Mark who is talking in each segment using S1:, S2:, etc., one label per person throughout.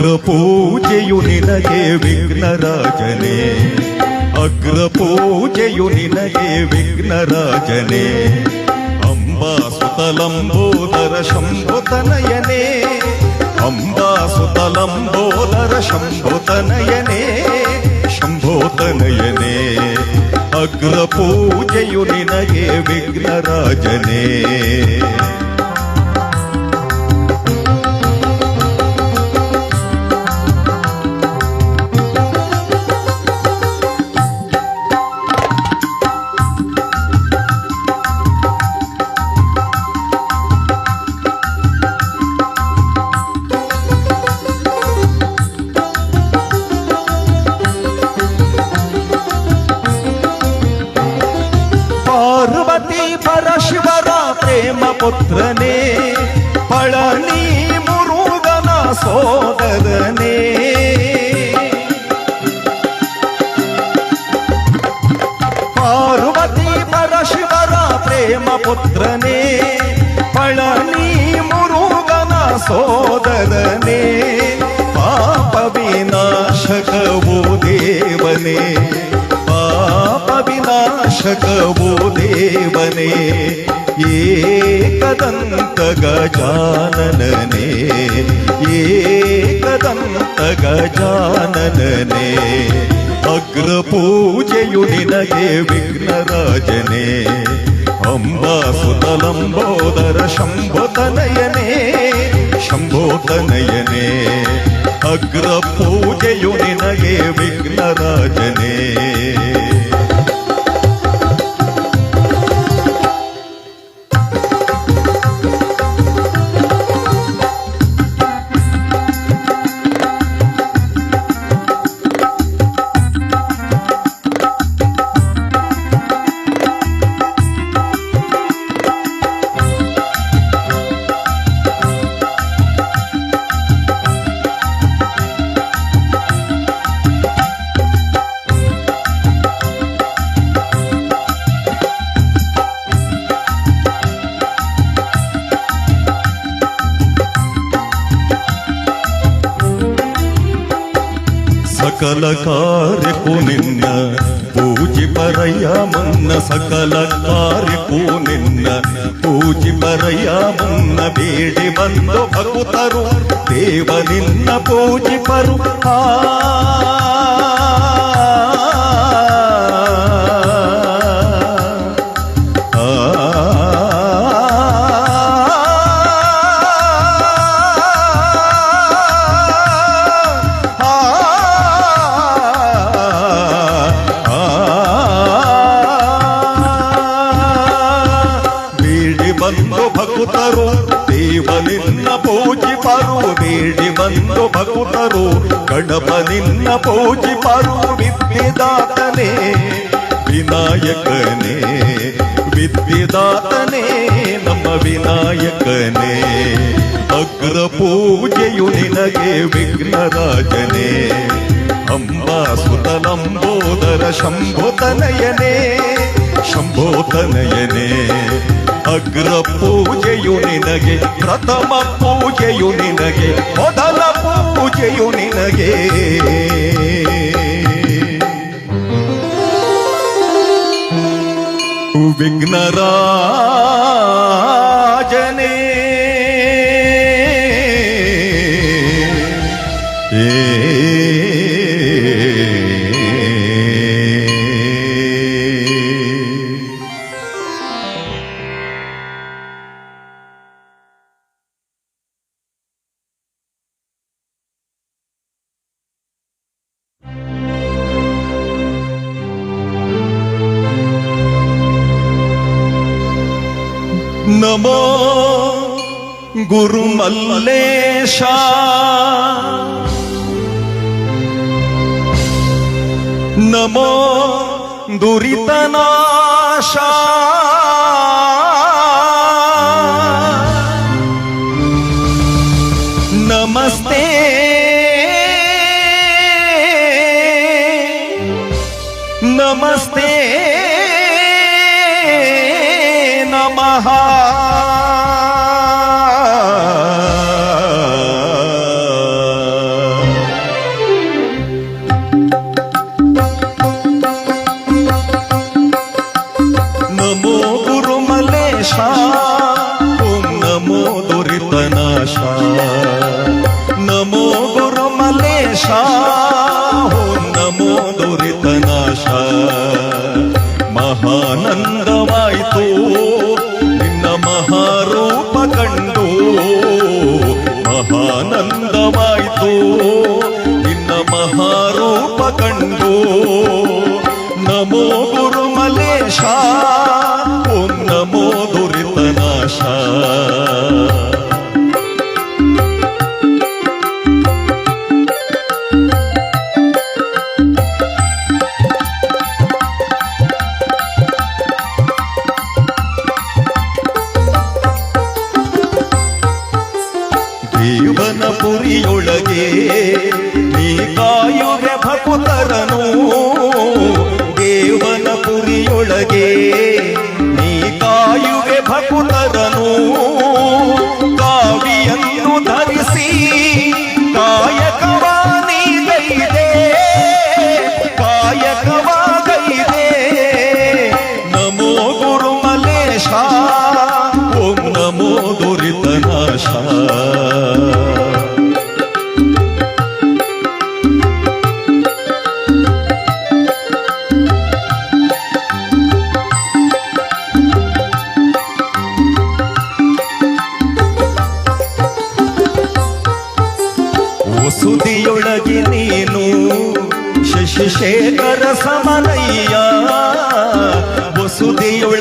S1: ಅಗ್ರ ಪೂಜೆಯು ನಿನಗೆ ವಿಘ್ನರಾಜನೇ ಅಗ್ರ ಪೂಜೆಯು ನಿನಗೆ ವಿಘ್ನರಾಜನೇ ಅಂಬಾ ಸುತಲಂಬೋದರ ಶಂಭುತನಯನೇ ಅಂಬಾ ಸುತಲಂಬೋದರ ಶಂಭುತನಯನೇ ಶಂಭೋತನಯನೇ ಅಗ್ರ ಪೂಜೆಯು ನಿನಗೆ ವಿಘ್ನರಾಜನೇ शासकवो देवने एकदन्त गजाननने एकदन्त गजाननने अग्रपूजयुनिनये विघ्नराजने अम्बासुतलम्बोदर शम्भुतनयने शम्भोतनयने अग्रपूजयुनिनये विघ्नराजने ಸಕಲ ಕಾರ್ಯಕ್ಕೂ ನಿನ್ನ ಪೂಜಿ ಪರಯ್ಯ ಮನ್ನ ಸಕಲ ಕಾರ್ಯಕ್ಕೂ ನಿನ್ನ ಪೂಜಿ ಪರಯ್ಯ ಮನ್ನ ಬೇಡಿ ಬಂದು ಭಕ್ತರು ದೇವ ನಿನ್ನ ಪೂಜಿ ಪರು ಆ ಬಂದು ಭಕ್ತರು ಗಣಪ ನಿನ್ನ ಪೂಜಿಪರು ವಿದ್ಯೆದಾತನೇ ವಿನಾಯಕನೇ ವಿದ್ಯೆದಾತನೇ ನಮ್ಮ ವಿನಾಯಕನೇ ಅಗ್ರ ಪೂಜೆಯು ನಿನಗೆ ವಿಘ್ನರಾಜನೇ ಅಂಬಾ ಸುತಲಂಬೋದರ ಶಂಭುತನಯನೇ ಶಂಭೋತನಯನೇ ಅಗ್ರ ಪೂಜೆಯು ನಿನಗೆ ಪ್ರಥಮ ಪೂಜೆಯು ನಿನಗೆ ಮೊದಲ ಪೂಜೆಯು ನಿನಗೆ ವಿಘ್ನರಾಜನೇ নমো দুরিতনাশা।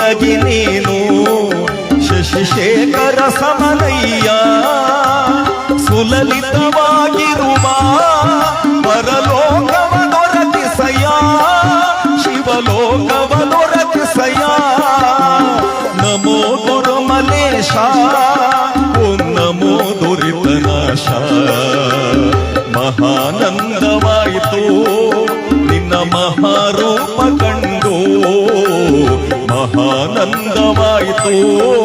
S1: ವಸುದಿಯೊಳಗೆ ನೀನು ಶಶಿಶೇಖರ ಸಮನಯ್ಯ ಸುಲಲಿತವಾಗಿರುವ Oh.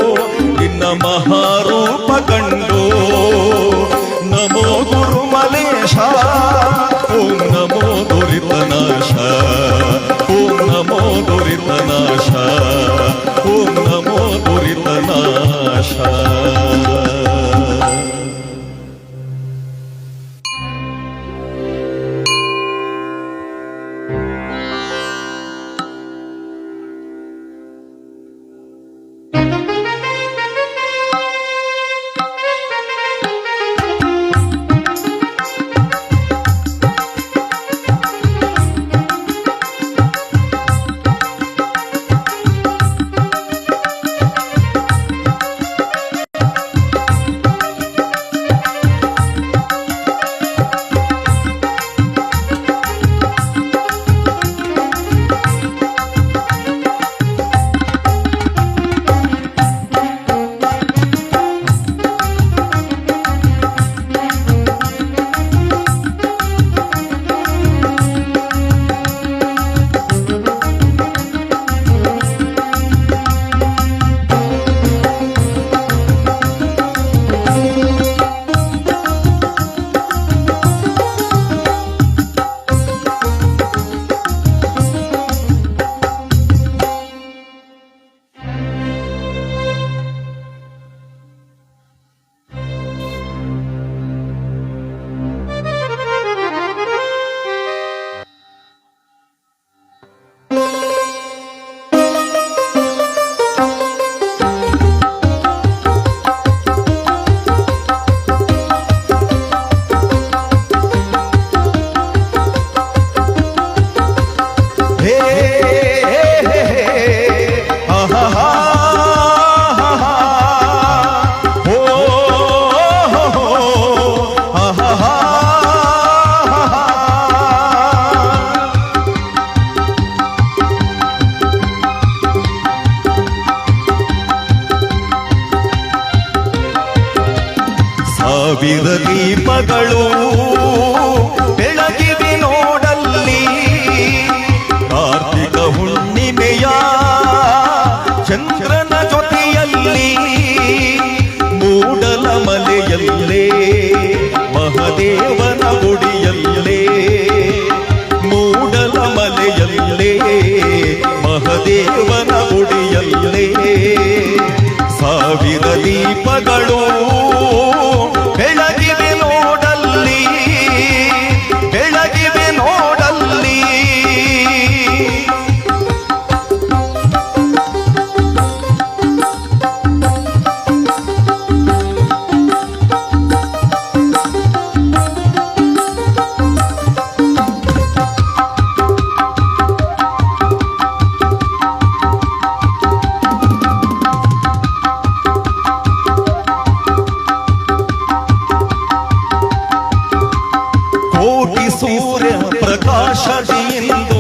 S1: ಮಹದೇವನ ಗುಡಿಯಲ್ಲೇ viendo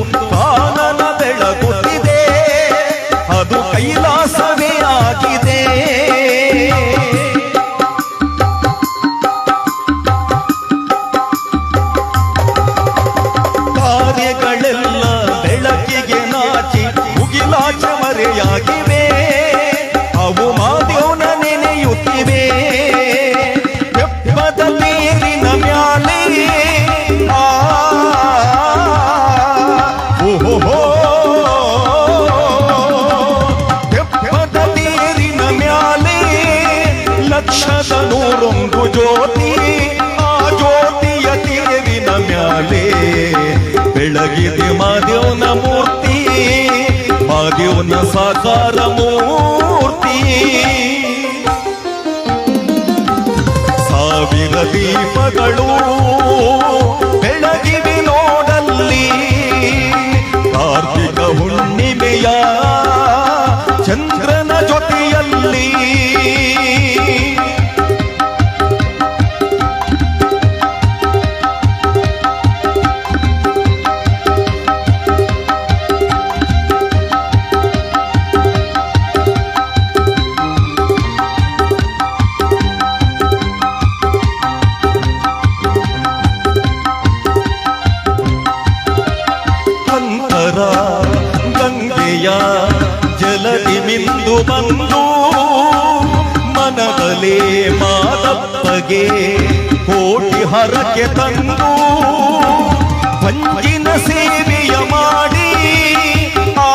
S1: ಬೆಳಗಿದೆ ಮಾದೇವನ ಮೂರ್ತಿ ಮಾದೇವನ ಸಾಕಾರ ಮೂರ್ತಿ. ಸಾವಿರ ದೀಪಗಳು ಬೆಳಗಿವೆ ನೋಡಲ್ಲಿ. ಬಂದು ಮನದಲೇ ಮಾದಪ್ಪಗೆ ಕೋಟಿ ಹರಕೆ ತಂದು ಪಂಜಿನ ಸೇವೆಯ ಮಾಡಿ. ಆ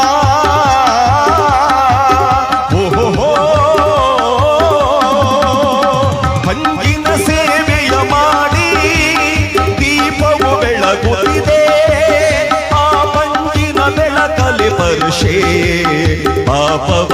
S1: ಪಂಜಿನ ಸೇವೆಯ ಮಾಡಿ ದೀಪವು ಬೆಳಗುತ್ತಿದೆ. ಆ ಪಂಜಿನ ಬೆಳಕಲಿ ಪರುಷೆ, ಪಾಪವ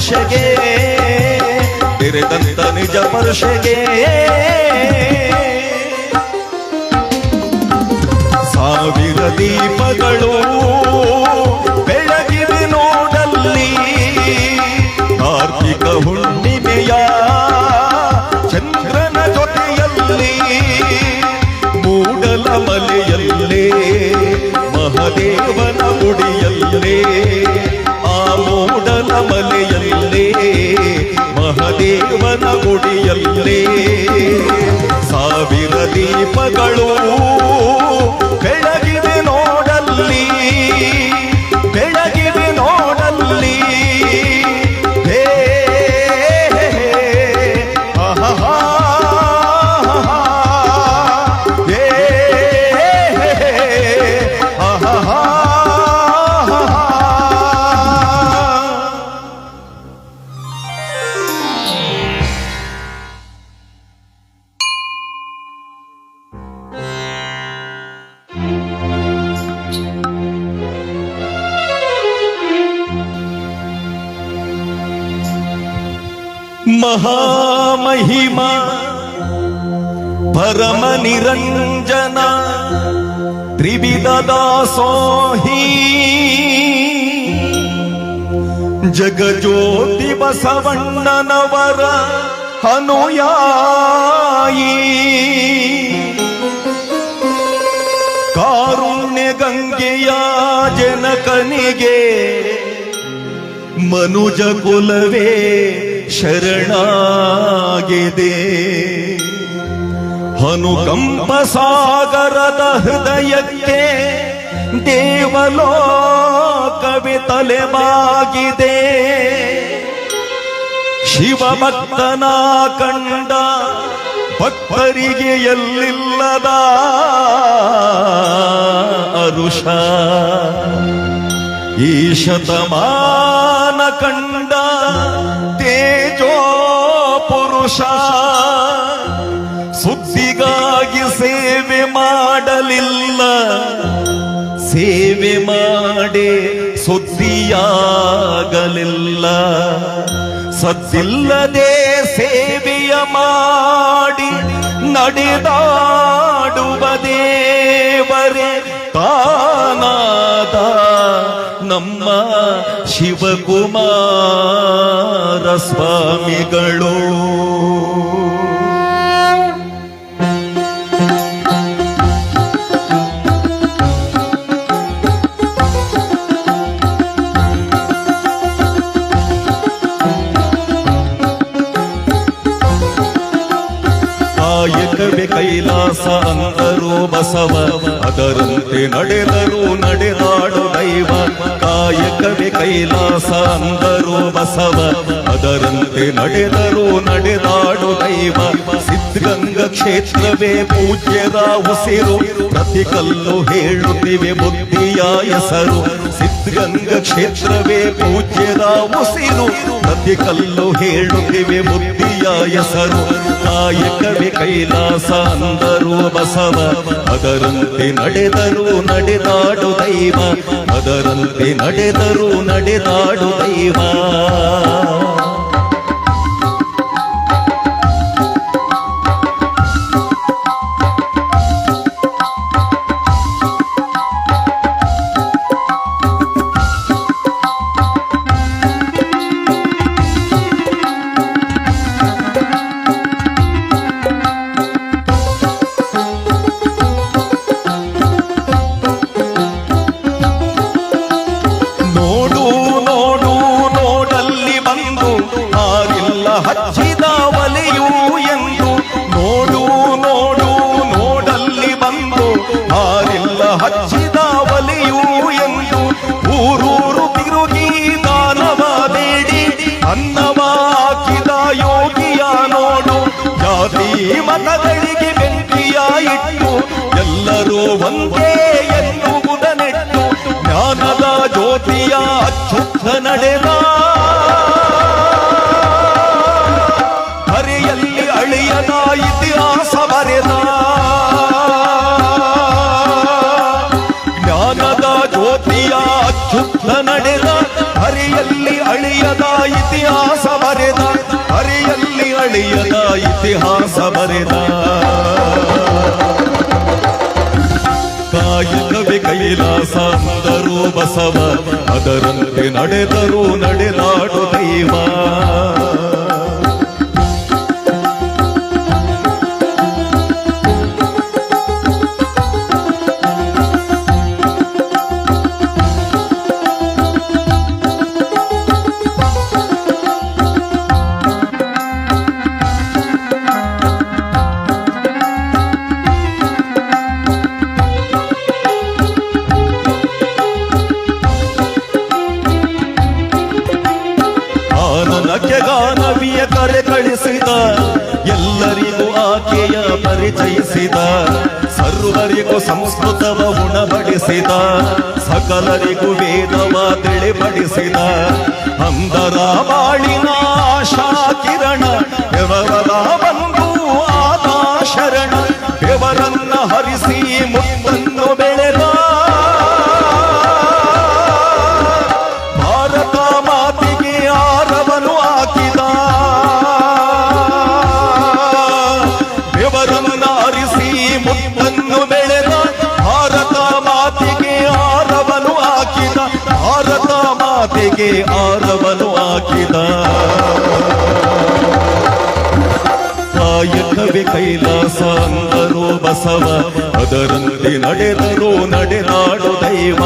S1: ನಿಜ ಪರ್ಷಗೆ ನಿರಿದಂತ ನಿಜ ಪರ್ಷಗೆ. ಸಾವಿರ ದೀಪಗಳು ಬೆಳಗಿವೆ ನೋಡಲ್ಲಿ. ಕಾರ್ತಿಕ ಹುಣ್ಣಿಮೆಯ ಚಂದ್ರನ ಜೊತೆಯಲ್ಲಿ ಮೂಡಲ ಮಲೆಯಲ್ಲೇ, ಮಹದೇವನ ಗುಡಿಯಲ್ಲೇ. ಗುಡಿಯಲ್ಲೇ ಸಾವಿರ ದೀಪಗಳು ಮಹಾಮಹಿಮ ಪರಮ ನಿರಂಜನ ತ್ರಿವಿಧ ದಾಸೋಹಿ ಜಗಜ್ಯೋತಿ ಬಸವಣ್ಣನವರ ಅನುಯಾಯಿ ಕಾರುಣ್ಯ ಗಂಗೆಯ ಜನಕನಿಗೆ ಮನುಜ ಕುಲವೇ ಶರಣಾಗಿದೆ. ಹನುಕಂಪ ಸಾಗರದ ಹೃದಯಕ್ಕೆ ದೇವಲೋಕವೇ ತಲೆಬಾಗಿದೆ ಶಿವಭಕ್ತನ ಕಂಡ ಭಕ್ತರಿಗೆ ಎಲ್ಲಿಲ್ಲದ ಅರುಷ. ಈ ಶತಮಾನ ಕಂಡ ತೇಜೋ ಪುರುಷ ಸುದ್ದಿಗಾಗಿ ಸೇವೆ ಮಾಡಲಿಲ್ಲ. ಸೇವೆ ಮಾಡಿ ಸುದ್ದಿಯಾಗಲಿಲ್ಲ. ಸದ್ದಿಲ್ಲದೆ ಸೇವೆಯ ಮಾಡಿ ನಡೆದಾಡುವ ನಮ್ಮ ಶಿವಕುಮಾರ ಸ್ವಾಮಿಗಳು. ಕೈಲಾಸ ಅಂದರು ಬಸವ. ಕಾಯಕವೇ ಕೈಲಾಸ ಅಂದರು ಬಸವ. ಅದರಂತೆ ನಡೆದರು ನಡೆದಾಡು ದೈವ. ಸಿದ್ಧಗಂಗ ಕ್ಷೇತ್ರವೇ ಪೂಜ್ಯದ ಉಸಿರು. ಪ್ರತಿ ಕಲ್ಲು ಹೇಳುತ್ತಿವೆ ಬುದ್ಧಿಯ ಹೆಸರು. ಸಿದ್ಧಗಂಗ ಕ್ಷೇತ್ರವೇ ಪೂಜ್ಯದ ಉಸಿರು. ಪ್ರತಿ ಕಲ್ಲು ಹೇಳುತ್ತಿವೆ ಬುದ್ಧಿಯ ಹೆಸರು ಕಾಯಕವೇ ಕೈಲಾಸ ಅಂದರು ಬಸವ. ಅದರಂತೆ ನಡೆದರು ನಡೆದಾಡು ದೈವ. ಅದರಂತೆ ನಡೆದರು ನಡೆದಾಡು ದೈವ. ಕಾಯಕವೇ ಕೈಲಾಸ ಸುಂದರು ಬಸವ ಅದರಂತೆ ನಡೆದರು ನಡೆದಾಡು ದೈವ. ಸಕಲರಿಗೂ ವೇದವ ತಿಳಿಪಡಿಸಿದ ಅಂದರ ಬಾಳಿನ ಆಶಾ ಕಿರಣ ಬೆವರ ಬಂದು ಆದ ಶರಣ ಹರಿಸಿ ಮುತ್ತನ್ನು ಮಾತಿಗೆ ಆರವನು ಹಾಕಿದ ಕಾಯಕವೇ ಕೈಲಾಸ ಅಂದರು ಬಸವ. ಅದರಂತೆ ನಡೆದರು ನಡೆದಾಡು ದೈವ.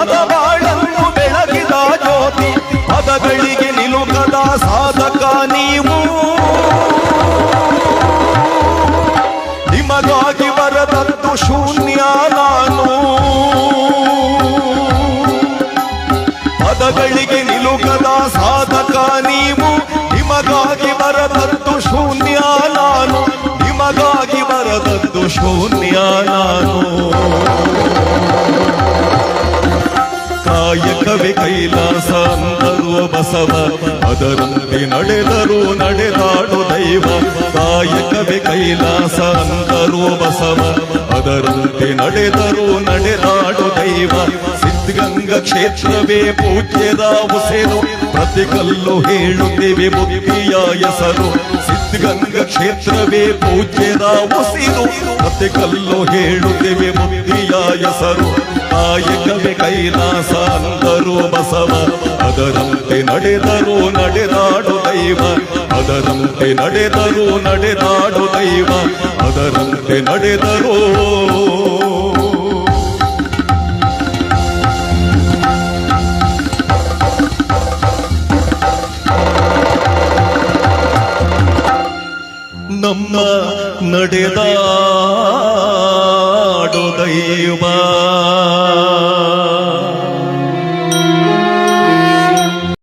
S1: ಇರುಳಾದ ಬಾಳನ್ನು ಬೆಳಗಿದ ಜ್ಯೋತಿ, ಪದಗಳಿಗೆ ನಿಲುಕದ ಸಾಧಕ ನೀವು. ನಿಮಗಾಗಿ ಬರದದ್ದು ಶೂನ್ಯ ನಾನು. ಪದಗಳಿಗೆ ನಿಲುಕದ ಸಾಧಕ ನೀವು, ನಿಮಗಾಗಿ ಬರದದ್ದು ಶೂನ್ಯ ನಾನು. ನಿಮಗಾಗಿ ಬರದದ್ದು ಶೂನ್ಯ ನಾನು. ಕಾಯಕವೇ ಕೈಲಾಸ ಅಂದರು ಬಸವ. ಅದರಂತೆ ನಡೆದರು ನಡೆದಾಡು ದೈವ. ಕಾಯಕವೇ ಕೈಲಾಸ ಅಂದರು ಬಸವ. ಅದರಂತೆ ನಡೆದರು ನಡೆದಾಡು ದೈವ. ಸಿದ್ಧಗಂಗ ಕ್ಷೇತ್ರವೇ ಪೂಜ್ಯದ ಉಸೆರು. ಪ್ರತಿ ಕಲ್ಲು ಹೇಳುತ್ತೇವೆ ಬುದ್ಧಿಯ ಹೆಸರು. ಸಿದ್ಧಗಂಗ ಕ್ಷೇತ್ರವೇ ಪೂಜ್ಯದ ಉಸಿರು. ಪ್ರತಿ ಕಲ್ಲು ಹೇಳುತ್ತೇವೆ ಬುದ್ಧಿಯ ಹೆಸರು. ಕಾಯಕವೇ ಕೈಲಾಸ ಅಂದರು ಬಸವ ಅದರಂತೆ ನಡೆದರು ನಡೆದಾಡು ದೈವ ಅದರಂತೆ ನಡೆದರು ನಡೆದಾಡು ದೈವ ಅದರಂತೆ ನಡೆದರು ನಮ್ಮ ನಡೆದಾಡು ದೈವ